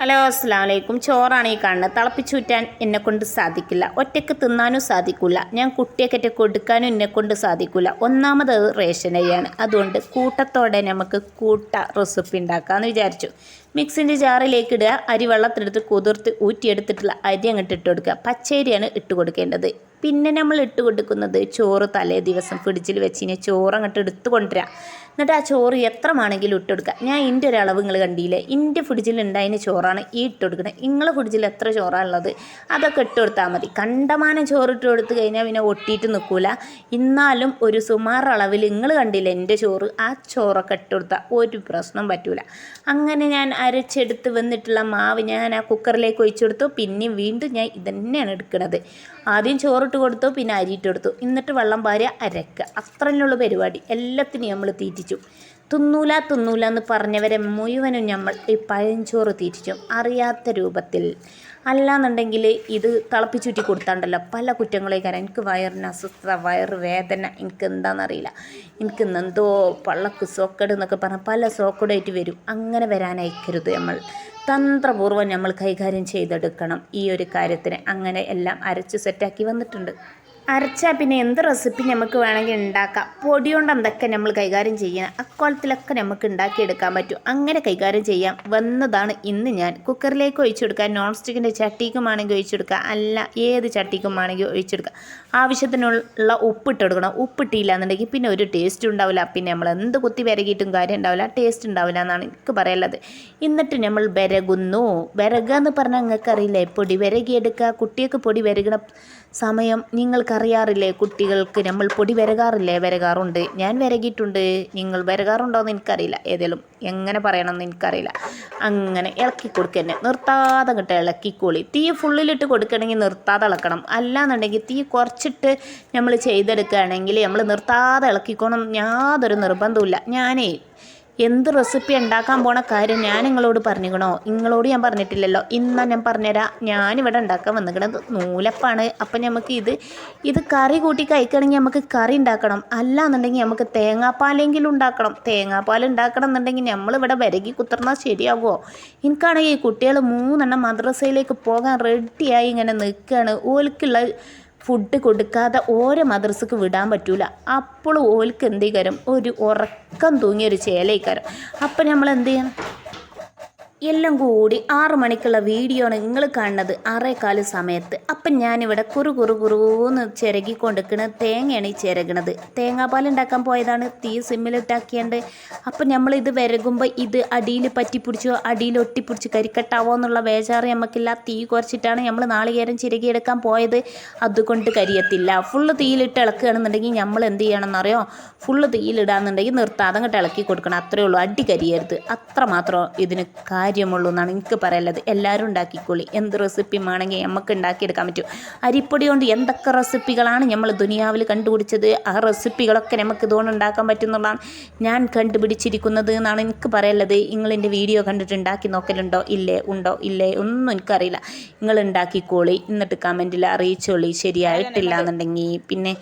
Hello അസ്സാം വലൈക്കും ചോറാണ് ഈ കാണുന്നത്. തിളപ്പിച്ചൂറ്റാൻ എന്നെ കൊണ്ട് സാധിക്കില്ല. ഒറ്റയ്ക്ക് തിന്നാനും സാധിക്കില്ല ഞാൻ കുട്ടിയൊക്കെ കൊടുക്കാനും എന്നെ കൊണ്ട് സാധിക്കില്ല ഒന്നാമത് അത് റേഷൻ അരിയാണ്. അതുകൊണ്ട് കൂട്ടത്തോടെ നമുക്ക് കൂട്ട റെസിപ്പി ഉണ്ടാക്കാമെന്ന് വിചാരിച്ചു. മിക്സിന്റെ ജാറിലേക്ക് ഇടുക. അരി വെള്ളത്തിലെടുത്ത് കുതിർത്ത് ഊറ്റിയെടുത്തിട്ടുള്ള അരി അങ്ങോട്ട് ഇട്ട് കൊടുക്കുക. പച്ചരിയാണ് ഇട്ട് കൊടുക്കേണ്ടത്. പിന്നെ നമ്മൾ ഇട്ട് കൊടുക്കുന്നത് ചോറ് തലേ ദിവസം ഫ്രിഡ്ജിൽ വെച്ച് കഴിഞ്ഞാൽ ചോറ് അങ്ങോട്ട് എടുത്ത് കൊണ്ടുവരിക എന്നിട്ട് ആ ചോറ് എത്രമാണെങ്കിലും ഇട്ട് കൊടുക്കുക. ഞാൻ ഇന്റെ ഒരു അളവ് നിങ്ങൾ കണ്ടില്ലേ? ഇന്റെ ഫ്രിഡ്ജിൽ ഉണ്ടായതിന് ചോറാണ് ഈ ഇട്ട് കൊടുക്കുന്നത് നിങ്ങളെ ഫ്രിഡ്ജിൽ എത്ര ചോറാണുള്ളത് അതൊക്കെ ഇട്ട് കൊടുത്താൽ മതി. കണ്ടമാനം ചോറ് ഇട്ട് കൊടുത്തു കഴിഞ്ഞാൽ പിന്നെ ഒട്ടിയിട്ട് നിൽക്കില്ല എന്നാലും ഒരു സുമാർ അളവിൽ നിങ്ങൾ കണ്ടില്ല എന്റെ ചോറ്? ആ ചോറൊക്കെ ഇട്ട് കൊടുത്താൽ ഒരു പ്രശ്നം പറ്റൂല. അങ്ങനെ ഞാൻ അരച്ചെടുത്ത് വന്നിട്ടുള്ള മാവ് ഞാൻ ആ കുക്കറിലേക്ക് ഒഴിച്ചു കൊടുത്തു. പിന്നെ വീണ്ടും ഞാൻ ഇതന്നെയാണ് എടുക്കുന്നത് ആദ്യം ചോറിട്ട് കൊടുത്തു പിന്നെ അരിയിട്ട് കൊടുത്തു. എന്നിട്ട് വെള്ളം പാരുക അരക്കുക. അത്രയുള്ള പരിപാടി. എല്ലാത്തിനും നമ്മൾ തീറ്റിച്ചു തിന്നൂല തിന്നൂല എന്ന് പറഞ്ഞവരെ മുഴുവനും നമ്മൾ ഈ പഴഞ്ചോറ് തീറ്റിച്ചു. അറിയാത്ത രൂപത്തിൽ. അല്ലാന്നുണ്ടെങ്കിൽ ഇത് തിളപ്പിച്ചുറ്റി കൊടുത്താണ്ടല്ലോ. പല കുറ്റങ്ങളെ കാരണം എനിക്ക് വയറിന് അസ്വസ്ഥത വയറ് വേദന എനിക്ക് എന്താണെന്നറിയില്ല എനിക്ക് എന്തോ പള്ളക്ക് സോക്കട് എന്നൊക്കെ പറഞ്ഞാൽ പല സോക്കടായിട്ട് വരും. അങ്ങനെ വരാനയക്കരുത് നമ്മൾ. തന്ത്രപൂർവം നമ്മൾ കൈകാര്യം ചെയ്തെടുക്കണം ഈ ഒരു കാര്യത്തിന്. അങ്ങനെ എല്ലാം അരച്ച് സെറ്റാക്കി വന്നിട്ടുണ്ട്. അരച്ചാൽ പിന്നെ എന്ത് റെസിപ്പി നമുക്ക് വേണമെങ്കിൽ ഉണ്ടാക്കാം? പൊടി കൊണ്ട് എന്തൊക്കെ നമ്മൾ കൈകാര്യം ചെയ്യണം? അക്കോലത്തിലൊക്കെ നമുക്ക് ഉണ്ടാക്കിയെടുക്കാൻ പറ്റും. അങ്ങനെ കൈകാര്യം ചെയ്യാം. വന്നതാണ് ഇന്ന് ഞാൻ. കുക്കറിലേക്ക് ഒഴിച്ചു കൊടുക്കുക. നോൺ സ്റ്റിക്കിന്റെ ചട്ടിക്കുമാണെങ്കിൽ ഒഴിച്ചു കൊടുക്കുക. അല്ല ഏത് ചട്ടിക്കുമാണെങ്കിൽ ഒഴിച്ചു കൊടുക്കുക. ആവശ്യത്തിനുള്ള ഉപ്പിട്ട് കൊടുക്കണം. ഉപ്പിട്ടില്ല എന്നുണ്ടെങ്കിൽ പിന്നെ ഒരു ടേസ്റ്റ് ഉണ്ടാവില്ല. പിന്നെ നമ്മൾ എന്ത് കുത്തി വിരകിയിട്ടും കാര്യം ഉണ്ടാവില്ല. ടേസ്റ്റ് ഉണ്ടാവില്ല എന്നാണ് എനിക്ക് പറയാനുള്ളത്. എന്നിട്ട് നമ്മൾ വിരകുന്നു. വിരകുക എന്ന് പറഞ്ഞാൽ നിങ്ങൾക്ക് അറിയില്ലേ പൊടി വിരകിയെടുക്കുക. കുട്ടിയൊക്കെ പൊടി വിരകണ സമയം നിങ്ങൾക്കറിയാറില്ലേ കുട്ടികൾക്ക് നമ്മൾ പൊടി വരകാറില്ലേ വരകാറുണ്ട്. ഞാൻ വരകിയിട്ടുണ്ട്. നിങ്ങൾ വരകാറുണ്ടോ എന്ന് എനിക്കറിയില്ല. ഏതെങ്കിലും എങ്ങനെ പറയണമെന്ന് എനിക്കറിയില്ല. അങ്ങനെ ഇളക്കി തന്നെ നിർത്താതെ കിട്ടുക ഇളക്കിക്കോളി തീ ഫുള്ളിലിട്ട് കൊടുക്കണമെങ്കിൽ നിർത്താതെ ഇളക്കണം. അല്ലാന്നുണ്ടെങ്കിൽ തീ കുറച്ചിട്ട് നമ്മൾ ചെയ്തെടുക്കുകയാണെങ്കിൽ നമ്മൾ നിർത്താതെ ഇളക്കിക്കോണം യാതൊരു നിർബന്ധമില്ല ഞാനേ എന്ത് റെസിപ്പി ഉണ്ടാക്കാൻ പോണ കാര്യം ഞാൻ നിങ്ങളോട് പറഞ്ഞിക്കണോ? നിങ്ങളോട് ഞാൻ പറഞ്ഞിട്ടില്ലല്ലോ. ഇന്നാ ഞാൻ പറഞ്ഞുതരാം ഞാനിവിടെ ഉണ്ടാക്കാൻ വന്നിക്കണത് നൂലപ്പാണ്. അപ്പം നമുക്ക് ഇത് ഇത് കറി കൂട്ടി കഴിക്കണമെങ്കിൽ നമുക്ക് കറി ഉണ്ടാക്കണം. അല്ലാന്നുണ്ടെങ്കിൽ നമുക്ക് തേങ്ങാപ്പാലെങ്കിലും ഉണ്ടാക്കണം. തേങ്ങാപ്പാൽ ഉണ്ടാക്കണം എന്നുണ്ടെങ്കിൽ നമ്മളിവിടെ വരകി കുത്തർന്നാൽ ശരിയാകുമോ എനിക്കാണെങ്കിൽ കുട്ടികൾ മൂന്നെണ്ണം മദ്രസയിലേക്ക് പോകാൻ റെഡിയായി ഇങ്ങനെ നിൽക്കുകയാണ്. ഓൽക്കുള്ള ഫുഡ് കൊടുക്കാതെ ഓരോ മദ്രസക്ക് വിടാൻ പറ്റൂല. അപ്പോൾ ഓൽക്ക് എന്ത് ചെയ്യും? ഒരു ഉറക്കം തൂങ്ങിയ ഒരു ചേലയിക്കാരം അപ്പം നമ്മൾ എന്ത് ചെയ്യണം? എല്ലാം കൂടി ആറു മണിക്കുള്ള വീഡിയോ ആണ് നിങ്ങൾ കാണുന്നത്. ആറേകാൽ സമയത്ത്. അപ്പം ഞാനിവിടെ കുറു കുറു കുറുന്ന് ചിരകി കൊണ്ടിരിക്കണ തേങ്ങയാണ് ഈ ചിരകണത്. തേങ്ങാപ്പാൽ ഉണ്ടാക്കാൻ പോയതാണ്. തീ സിമ്മിലിട്ടാക്കിയാണ്ട് അപ്പം നമ്മൾ ഇത് വിരകുമ്പോൾ ഇത് അടിയിൽ പറ്റിപ്പിടിച്ചോ അടിയിൽ ഒട്ടിപ്പിടിച്ച് കരിക്കട്ടാവോ എന്നുള്ള വേചാറ് നമുക്കില്ല തീ കുറച്ചിട്ടാണ് നമ്മൾ നാളികേരം ചിരകിയെടുക്കാൻ പോയത്. അതുകൊണ്ട് കരിയത്തില്ല. ഫുള്ള് തീയിലിട്ട് ഇളക്കുകയാണെന്നുണ്ടെങ്കിൽ നമ്മൾ എന്ത് ചെയ്യണമെന്നറിയോ? ഫുള്ള് തീയിലിടാന്നുണ്ടെങ്കിൽ നിർത്താതെ അങ്ങോട്ട് ഇളക്കി കൊടുക്കണം. അത്രയേ ഉള്ളൂ. അടി കരിയരുത്. അത്രമാത്രം ഇതിന് ഇതിന് കാര്യമുള്ളൂ എന്നാണ് എനിക്ക് പറയുള്ളത് എല്ലാവരും ഉണ്ടാക്കിക്കോളി. എന്ത് റെസിപ്പി വേണമെങ്കിൽ നമുക്ക് ഉണ്ടാക്കിയെടുക്കാൻ പറ്റും. അരിപ്പൊടി കൊണ്ട് എന്തൊക്കെ റെസിപ്പികളാണ് നമ്മൾ ദുനിയാവിൽ കണ്ടുപിടിച്ചത്? ആ റെസിപ്പികളൊക്കെ നമുക്ക് ഇതുകൊണ്ട് ഉണ്ടാക്കാൻ പറ്റുന്നുള്ളതാണ് ഞാൻ കണ്ടുപിടിച്ചിരിക്കുന്നത് എന്നാണ് എനിക്ക് പറയുള്ളത് നിങ്ങളെന്റെ വീഡിയോ കണ്ടിട്ട് ഉണ്ടാക്കി നോക്കലുണ്ടോ? ഇല്ലേ? ഉണ്ടോ? ഇല്ലേ? ഒന്നും എനിക്കറിയില്ല. നിങ്ങൾ ഉണ്ടാക്കിക്കോളി. എന്നിട്ട് കമന്റിൽ അറിയിച്ചോളി. ശരിയായിട്ടില്ല എന്നുണ്ടെങ്കിൽ. പിന്നെ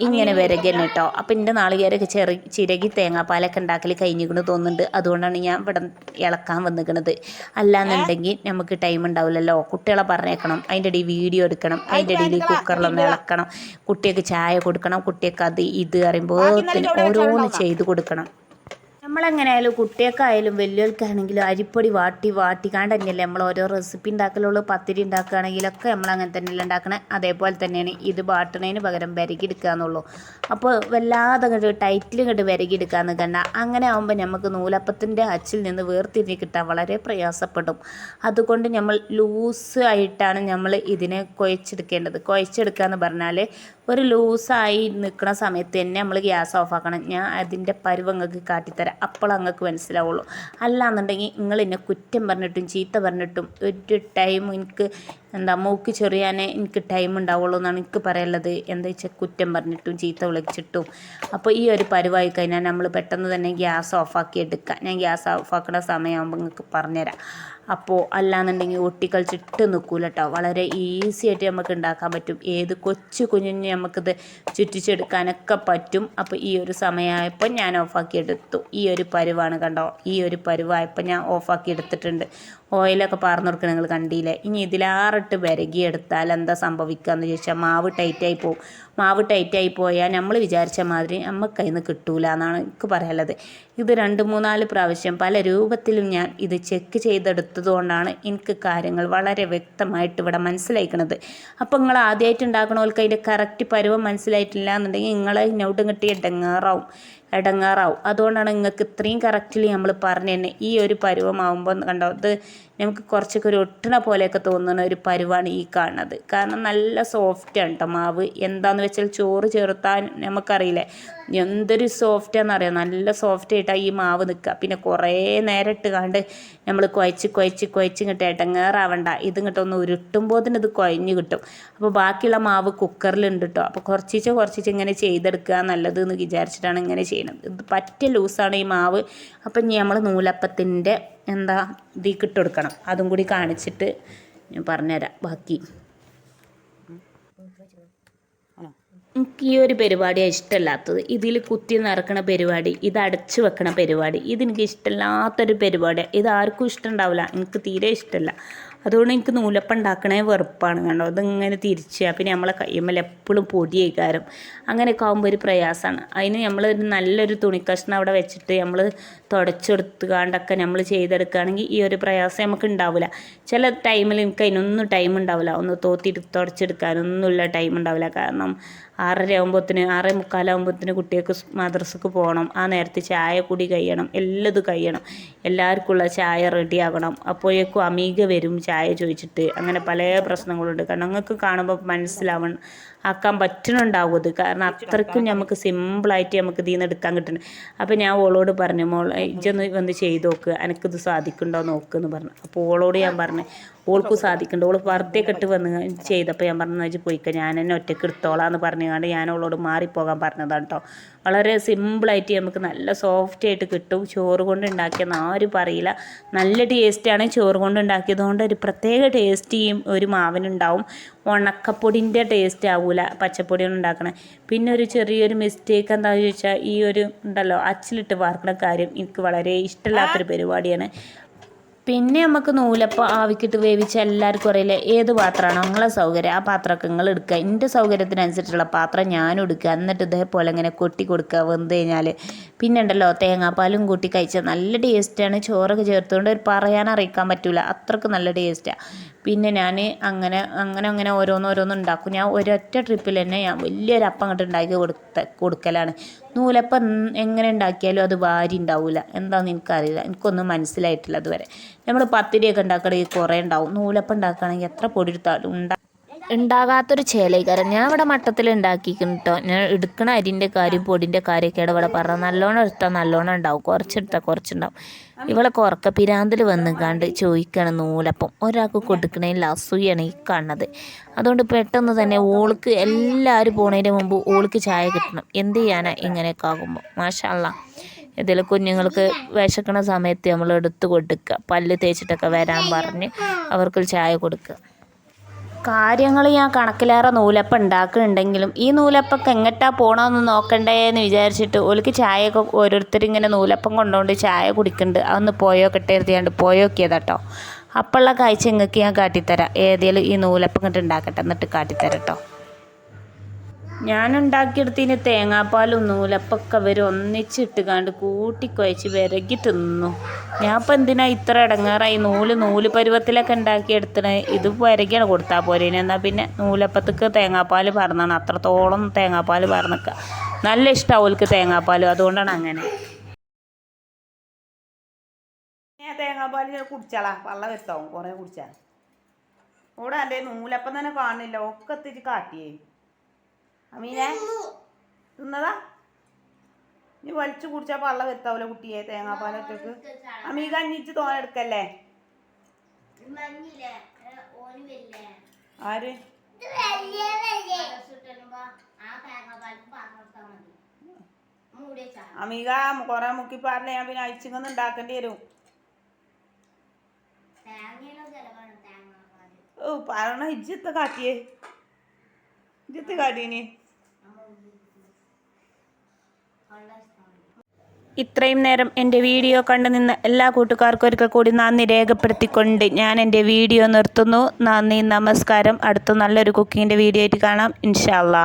ഇങ്ങനെ വിരകന്നെ കേട്ടോ അപ്പം എന്റെ നാളികേരൊക്കെ ചെറി ചിരകി തേങ്ങാപ്പാലൊക്കെ ഉണ്ടാക്കൽ കഴിഞ്ഞിക്കണ് തോന്നുന്നുണ്ട്. അതുകൊണ്ടാണ് ഞാൻ ഇവിടെ ഇളക്കാൻ വന്നിക്കണത്. അല്ലാന്നുണ്ടെങ്കിൽ നമുക്ക് ടൈം ഉണ്ടാവില്ലല്ലോ കുട്ടികളെ പറഞ്ഞേക്കണം. അതിന്റെ ഇടയിൽ വീഡിയോ എടുക്കണം. അതിന്റെ ഇടയിൽ കുക്കറിലൊന്ന് ഇളക്കണം. കുട്ടികൾക്ക് ചായ കൊടുക്കണം. കുട്ടികൾക്ക് അത് ഇത് പറയുമ്പോൾ ഓരോന്ന് ചെയ്ത് കൊടുക്കണം. നമ്മളെങ്ങനെയായാലും കുട്ടികൾക്കായാലും വലിയവർക്കാണെങ്കിലും അരിപ്പൊടി വാട്ടി വാട്ടി തന്നെയല്ലേ നമ്മൾ ഓരോ റെസിപ്പി ഉണ്ടാക്കലുള്ളൂ പത്തിരി ഉണ്ടാക്കുകയാണെങ്കിലൊക്കെ നമ്മൾ അങ്ങനെ തന്നെയല്ലേ ഉണ്ടാക്കണേ അതേപോലെ തന്നെയാണ് ഇത് വാട്ടണതിന് പകരം വിരകിയെടുക്കുക എന്നുള്ളൂ. അപ്പോൾ വല്ലാതെ കണ്ട് ടൈറ്റിൽ കണ്ട് വിരകിയെടുക്കുക എന്ന് കണ്ട. അങ്ങനെ ആകുമ്പോൾ നമുക്ക് നൂലപ്പത്തിന്റെ അച്ചിൽ നിന്ന് വേർതിരിഞ്ഞ് കിട്ടാൻ വളരെ പ്രയാസപ്പെടും. അതുകൊണ്ട് നമ്മൾ ലൂസ് ആയിട്ടാണ് നമ്മൾ ഇതിനെ കുഴച്ചെടുക്കേണ്ടത്. കുഴച്ചെടുക്കുക എന്ന് പറഞ്ഞാൽ ഒരു ലൂസായി നിൽക്കുന്ന സമയത്ത് തന്നെ നമ്മൾ ഗ്യാസ് ഓഫാക്കണം. ഞാൻ അതിന്റെ പരുവ് അങ്ങക്ക് കാട്ടിത്തരാം. അപ്പോൾ അങ്ങക്ക് മനസ്സിലാവുള്ളൂ. അല്ലാന്നുണ്ടെങ്കിൽ നിങ്ങൾ എന്നെ കുറ്റം പറഞ്ഞിട്ടും ചീത്ത പറഞ്ഞിട്ടും ഒരു ടൈം എനിക്ക് എന്താ മൂക്ക് ചെറിയാനേ എനിക്ക് ടൈം ഉണ്ടാവുള്ളൂ എന്നാണ് എനിക്ക് പറയാനുള്ളത്. എന്താ വെച്ചാൽ കുറ്റം പറഞ്ഞിട്ടും ചീത്ത വിളിച്ചിട്ടും. അപ്പോൾ ഈ ഒരു പരുവായി കഴിഞ്ഞാൽ നമ്മൾ പെട്ടെന്ന് തന്നെ ഗ്യാസ് ഓഫാക്കി എടുക്കുക ഞാൻ ഗ്യാസ് ഓഫാക്കുന്ന സമയമാകുമ്പോൾ നിങ്ങൾക്ക് പറഞ്ഞുതരാം. അപ്പോൾ അല്ലാന്നുണ്ടെങ്കിൽ ഒട്ടിക്കളിച്ചിട്ട് നിൽക്കൂല കേട്ടോ വളരെ ഈസി ആയിട്ട് നമുക്ക് ഉണ്ടാക്കാൻ പറ്റും. ഏത് കൊച്ചു കുഞ്ഞിന് നമുക്കിത് ചുറ്റിച്ചെടുക്കാനൊക്കെ പറ്റും. അപ്പോൾ ഈ ഒരു സമയമായപ്പോൾ ഞാൻ ഓഫാക്കി എടുത്തു ഈ ഒരു പരുവാണ് കണ്ടോ? ഈ ഒരു പരുവായപ്പോൾ ഞാൻ ഓഫാക്കി എടുത്തിട്ടുണ്ട് ഓയിലൊക്കെ പാർന്നു കൊടുക്കുക നിങ്ങൾ കണ്ടില്ലേ? ഇനി ഇതിലാറിട്ട് വിരകി എടുത്താൽ എന്താ സംഭവിക്കുക എന്ന് ചോദിച്ചാൽ മാവ് ടൈറ്റായി പോകും മാവ് ടൈറ്റായി പോയാൽ നമ്മൾ വിചാരിച്ച മാതിരി നമുക്ക് അതിൽ നിന്ന് കിട്ടൂല എന്നാണ് എനിക്ക് പറയാനുള്ളത്. ഇത് രണ്ട് മൂന്നാൽ പ്രാവശ്യം പല രൂപത്തിലും ഞാൻ ഇത് ചെക്ക് ചെയ്തെടുത്തതുകൊണ്ടാണ് എനിക്ക് കാര്യങ്ങൾ വളരെ വ്യക്തമായിട്ട് ഇവിടെ മനസ്സിലാക്കണത് അപ്പോൾ നിങ്ങൾ ആദ്യമായിട്ട് ഉണ്ടാക്കണവർക്ക് അതിന്റെ കറക്റ്റ് പരുവം മനസ്സിലായിട്ടില്ല എന്നുണ്ടെങ്കിൽ നിങ്ങൾ നോട്ടും കിട്ടി ഇടങ്ങാറാവും. ഇടങ്ങാറാവും. അതുകൊണ്ടാണ് നിങ്ങൾക്ക് ഇത്രയും കറക്റ്റ്ലി നമ്മൾ പറഞ്ഞു തന്നെ ഈ ഒരു പരുവമാകുമ്പോൾ കണ്ടോ ഇത് നമുക്ക് കുറച്ചൊക്കെ ഒരു ഒട്ടണ പോലെയൊക്കെ തോന്നുന്ന ഒരു പരുവാണ് ഈ കാണുന്നത്. കാരണം നല്ല സോഫ്റ്റ് ആണ് കേട്ടോ മാവ്. എന്താണെന്ന് വെച്ചാൽ ചോറ് ചേർത്താൻ നമുക്കറിയില്ലേ? എന്തൊരു സോഫ്റ്റാന്ന് അറിയാം? നല്ല സോഫ്റ്റ് ആയിട്ടാണ് ഈ മാവ് നിൽക്കുക പിന്നെ കുറേ നേരം ഇട്ട് കണ്ട് നമ്മൾ കുഴച്ച് കുഴച്ച് കുഴച്ച് ഇങ്ങോട്ട് ഇടങ്ങേറാവണ്ട ഇത് ഇങ്ങോട്ട് ഒന്ന് ഉരുട്ടുമ്പോൾ തന്നെ ഇത് കുഴഞ്ഞ് കിട്ടും. അപ്പോൾ ബാക്കിയുള്ള മാവ് കുക്കറിലുണ്ട് കേട്ടോ അപ്പോൾ കുറച്ചിച്ച് കുറച്ചിച്ച് ഇങ്ങനെ ചെയ്തെടുക്കുക നല്ലത് എന്ന് വിചാരിച്ചിട്ടാണ് ഇങ്ങനെ ചെയ്യുന്നത് ഇത് പറ്റ ലൂസാണ് ഈ മാവ്. അപ്പം നമ്മൾ നൂലപ്പത്തിന്റെ എന്താ ഇത് കിട്ടെടുക്കണം അതും കൂടി കാണിച്ചിട്ട് ഞാൻ പറഞ്ഞുതരാം. ബാക്കി എനിക്ക് ഈ ഒരു പരിപാടിയാണ് ഇഷ്ടമല്ലാത്തത്. ഇതിൽ കുത്തി നിറക്കണ പരിപാടി ഇത് അടച്ചു വെക്കണ പരിപാടി ഇതെനിക്ക് ഇഷ്ടമില്ലാത്തൊരു പരിപാടിയാണ് ഇത് ആർക്കും ഇഷ്ടമുണ്ടാവില്ല. എനിക്ക് തീരെ ഇഷ്ടമല്ല. അതുകൊണ്ട് എനിക്ക് നൂലപ്പം ഉണ്ടാക്കണേ വെറുപ്പാണ് കണ്ടോ. അതിങ്ങനെ തിരിച്ച് പിന്നെ നമ്മളെ കയ്യമ്മല എപ്പോഴും പൊടിയേക്കാരം അങ്ങനെയൊക്കെ ആകുമ്പോൾ ഒരു പ്രയാസമാണ് അതിന് നമ്മൾ ഒരു നല്ലൊരു തുണിക്കഷ്ണം അവിടെ വെച്ചിട്ട് നമ്മൾ തുടച്ചെടുത്തുകാണ്ടൊക്കെ നമ്മൾ ചെയ്തെടുക്കുകയാണെങ്കിൽ ഈ ഒരു പ്രയാസം നമുക്ക് ഉണ്ടാവില്ല. ചില ടൈമിൽ എനിക്ക് അതിനൊന്നും ടൈം ഉണ്ടാവില്ല. ഒന്ന് തോത്തിട്ട് തുടച്ചെടുക്കാനൊന്നുമില്ല ടൈം ഉണ്ടാവില്ല. കാരണം ആറര ആകുമ്പോഴത്തിന് ആറേ മുക്കാലാകുമ്പോഴത്തിന് കുട്ടികൾക്ക് മദ്രസക്ക് പോകണം. ആ നേരത്തെ ചായ കൂടി കഴിയണം. എല്ലാം കഴിയണം. എല്ലാവർക്കുള്ള ചായ റെഡിയാകണം അപ്പോഴേക്കും അമീക വരും ചായ ചോദിച്ചിട്ട്. അങ്ങനെ പല പ്രശ്നങ്ങളുണ്ട്. കാരണം നിങ്ങൾക്ക് കാണുമ്പോൾ മനസ്സിലാവണം ആക്കാൻ പറ്റണുണ്ടാവും കാരണം അത്രയ്ക്കും നമുക്ക് സിമ്പിളായിട്ട് നമുക്ക് ഇതിൽ നിന്ന് എടുക്കാൻ കിട്ടുന്നു അപ്പോൾ ഞാൻ ഓളോട് പറഞ്ഞു മോൾ ഇജൊന്ന് വന്ന് ചെയ്ത് നോക്ക് എനിക്കിത് സാധിക്കുന്നുണ്ടോ എന്ന് പറഞ്ഞു. അപ്പോൾ ഓളോട് ഞാൻ പറഞ്ഞു ഓൾക്ക് സാധിക്കുന്നുണ്ട്. ഓൾ വെറുതെ കെട്ട് വന്ന് ചെയ്തപ്പോൾ ഞാൻ പറഞ്ഞു വെച്ച് പോയിക്ക. ഞാൻ എന്നെ ഒറ്റയ്ക്ക് എടുത്തോളാന്ന് പറഞ്ഞുകൊണ്ട് ഞാൻ ഓളോട് മാറിപ്പോകാൻ പറഞ്ഞതാണ് കേട്ടോ വളരെ സിമ്പിളായിട്ട് നമുക്ക് നല്ല സോഫ്റ്റ് ആയിട്ട് കിട്ടും. ചോറ് കൊണ്ട് ഉണ്ടാക്കിയെന്ന് ആരും പറയില്ല. നല്ല ടേസ്റ്റാണ് ചോറ് കൊണ്ട് ഉണ്ടാക്കിയത് കൊണ്ട് ഒരു പ്രത്യേക ടേസ്റ്റിയും ഈ ഒരു മാവിനുണ്ടാവും. ഉണക്കപ്പൊടിന്റെ ടേസ്റ്റ് ആവില്ല പച്ചപ്പൊടിയാണ് ഉണ്ടാക്കണേ. പിന്നെ ഒരു ചെറിയൊരു മിസ്റ്റേക്ക് എന്താണെന്ന് ചോദിച്ചാൽ ഈ ഒരു ഉണ്ടല്ലോ അച്ചിലിട്ട് വാർക്കണ കാര്യം എനിക്ക് വളരെ ഇഷ്ടമില്ലാത്തൊരു പരിപാടിയാണ്. പിന്നെ നമുക്ക് നൂലപ്പം ആവിക്കിട്ട് വേവിച്ച എല്ലാവർക്കും അറിയില്ല? ഏത് പാത്രമാണോ? നിങ്ങളെ സൗകര്യം. ആ പാത്രമൊക്കെ നിങ്ങൾ എടുക്കുക. എന്റെ സൗകര്യത്തിനനുസരിച്ചുള്ള പാത്രം ഞാനും എടുക്കുക. എന്നിട്ട് ഇതേപോലെ ഇങ്ങനെ കൊട്ടി കൊടുക്കുക വെന്ത് കഴിഞ്ഞാൽ പിന്നെ ഉണ്ടല്ലോ തേങ്ങാപ്പാലും കൂട്ടി കഴിച്ചാൽ നല്ല ടേസ്റ്റാണ് ചോറൊക്കെ ചേർത്തുകൊണ്ട് ഒരു പറയാൻ അറിയിക്കാൻ പറ്റില്ല അത്രയ്ക്ക് നല്ല ടേസ്റ്റാണ് പിന്നെ ഞാൻ അങ്ങനെ അങ്ങനെ അങ്ങനെ ഓരോന്ന് ഓരോന്ന് ഉണ്ടാക്കും. ഞാൻ ഒരൊറ്റ ട്രിപ്പിൽ തന്നെ ഞാൻ വലിയൊരു അപ്പം അങ്ങോട്ട് ഉണ്ടാക്കി കൊടുത്ത കൊടുക്കലാണ്. നൂലപ്പം എങ്ങനെ ഉണ്ടാക്കിയാലും അത് വാരി ഉണ്ടാവില്ല എന്താണെന്ന് എനിക്കറിയില്ല. എനിക്കൊന്നും മനസ്സിലായിട്ടില്ല അതുവരെ. നമ്മൾ പത്തിരിയൊക്കെ ഉണ്ടാക്കണമെങ്കിൽ കുറേ ഉണ്ടാവും. നൂലപ്പം ഉണ്ടാക്കുകയാണെങ്കിൽ എത്ര പൊടി എടുത്താലും ഉണ്ടാ ഉണ്ടാകാത്തൊരു ചേലൈക്കാരൻ ഞാൻ ഇവിടെ മട്ടത്തിൽ ഉണ്ടാക്കിക്കുന്നു കേട്ടോ ഞാൻ എടുക്കണ അരിന്റെ കാര്യം പൊടിന്റെ കാര്യമൊക്കെയാണ് ഇവിടെ പറഞ്ഞത് നല്ലോണം എടുത്താൽ നല്ലോണം ഉണ്ടാവും. കുറച്ചെടുത്താൽ കുറച്ചുണ്ടാവും. ഇവളെ കുറക്ക പിരാന്തിൽ വന്ന് കണ്ട് ചോദിക്കണം നൂലപ്പം ഒരാൾക്ക് കൊടുക്കണേൽ അസൂയാണ് ഈ കാണുന്നത്. അതുകൊണ്ട് പെട്ടെന്ന് തന്നെ ഓൾക്ക് എല്ലാവരും പോണതിന് മുമ്പ് ഓൾക്ക് ചായ കിട്ടണം. എന്ത് ചെയ്യാനാ ഇങ്ങനെയൊക്കെ ആകുമ്പോൾ മാഷല്ല ഇതിൽ കുഞ്ഞുങ്ങൾക്ക് വിശക്കണ സമയത്ത് നമ്മൾ എടുത്ത് കൊടുക്കുക പല്ല് തേച്ചിട്ടൊക്കെ വരാൻ പറഞ്ഞ് അവർക്കൊരു ചായ കൊടുക്കുക കാര്യങ്ങൾ ഞാൻ കണക്കിലേറെ നൂലപ്പം ഉണ്ടാക്കുന്നുണ്ടെങ്കിലും ഈ നൂലപ്പൊക്കെ എങ്ങട്ടാ പോകണമെന്ന് നോക്കണ്ടേ എന്ന് വിചാരിച്ചിട്ട് ഓൾക്ക് ചായയൊക്കെ ഓരോരുത്തർ ഇങ്ങനെ നൂലപ്പം കൊണ്ടുകൊണ്ട് ചായ കുടിക്കുന്നുണ്ട് അതൊന്ന് പോയോ കിട്ടരുതിയാണ്ട് പോയോക്കിയതാട്ടോ. അപ്പോഴുള്ള കാഴ്ച നിങ്ങൾക്ക് ഞാൻ കാട്ടിത്തരാം. ഏതെങ്കിലും ഈ നൂലപ്പം ഇങ്ങോട്ട് ഉണ്ടാക്കട്ടെ എന്നിട്ട് കാട്ടിത്തരാം കേട്ടോ ഞാൻ ഉണ്ടാക്കിയെടുത്തിന് തേങ്ങാപ്പാലും നൂലപ്പൊക്കെ അവർ ഒന്നിച്ചിട്ട് കണ്ട് കൂട്ടിക്കുഴച്ച് വിരകി തിന്നു. ഞാൻ ഇപ്പം എന്തിനാ ഇത്ര ഇടങ്ങാറായി? നൂൽ നൂൽ പരുവത്തിലൊക്കെ ഉണ്ടാക്കിയെടുത്തത് ഇത് വിരകിയാണ് കൊടുത്താൽ പോരെ എന്നാൽ പിന്നെ നൂലപ്പത്തേക്ക് തേങ്ങാപ്പാൽ പറഞ്ഞാണ് അത്രത്തോളം തേങ്ങാപ്പാൽ പറഞ്ഞിക്കുക നല്ല ഇഷ്ടമാണ് അവൾക്ക് തേങ്ങാപ്പാൽ. അതുകൊണ്ടാണ് അങ്ങനെ. ഞാൻ തേങ്ങാപ്പാൽ കുടിച്ചാളാ. വള്ളം വരുത്താവും. കുറേ കുടിച്ചാൽ ഇവിടെ എന്റെ നൂലപ്പം തന്നെ കാണില്ല ഒക്കെ എത്തിച്ച് കാട്ടിയേ. അമീനെ? തിന്നതാ? ഇനി വലിച്ചു കുടിച്ചാൽ പള്ള വരുത്താവൂല കുട്ടിയെ തേങ്ങാപ്പാലൊറ്റക്ക് അമീക അഞ്ഞിച്ച് തോനെ എടുക്കല്ലേ? ആര്? അമീക കൊറേ മുക്കി പറഞ്ഞ ഞാൻ പിന്നെ അയച്ചിങ്ങൊന്നും ഉണ്ടാക്കേണ്ടി വരും. ഓ പറഞ്ഞ ഇജ്ജത്തെ കാട്ടിയേ? ഇജ്ജത്തെ കാട്ടീനി ഇത്രയും നേരം എന്റെ വീഡിയോ കണ്ടു നിന്ന് എല്ലാ കൂട്ടുകാർക്കും ഒരിക്കൽ കൂടി നന്ദി രേഖപ്പെടുത്തിക്കൊണ്ട് ഞാൻ എന്റെ വീഡിയോ നിർത്തുന്നു. നന്ദി നമസ്കാരം. അടുത്ത നല്ലൊരു കുക്കിങ്ങിന്റെ വീഡിയോ ആയിട്ട് കാണാം. ഇൻഷാ അല്ലാ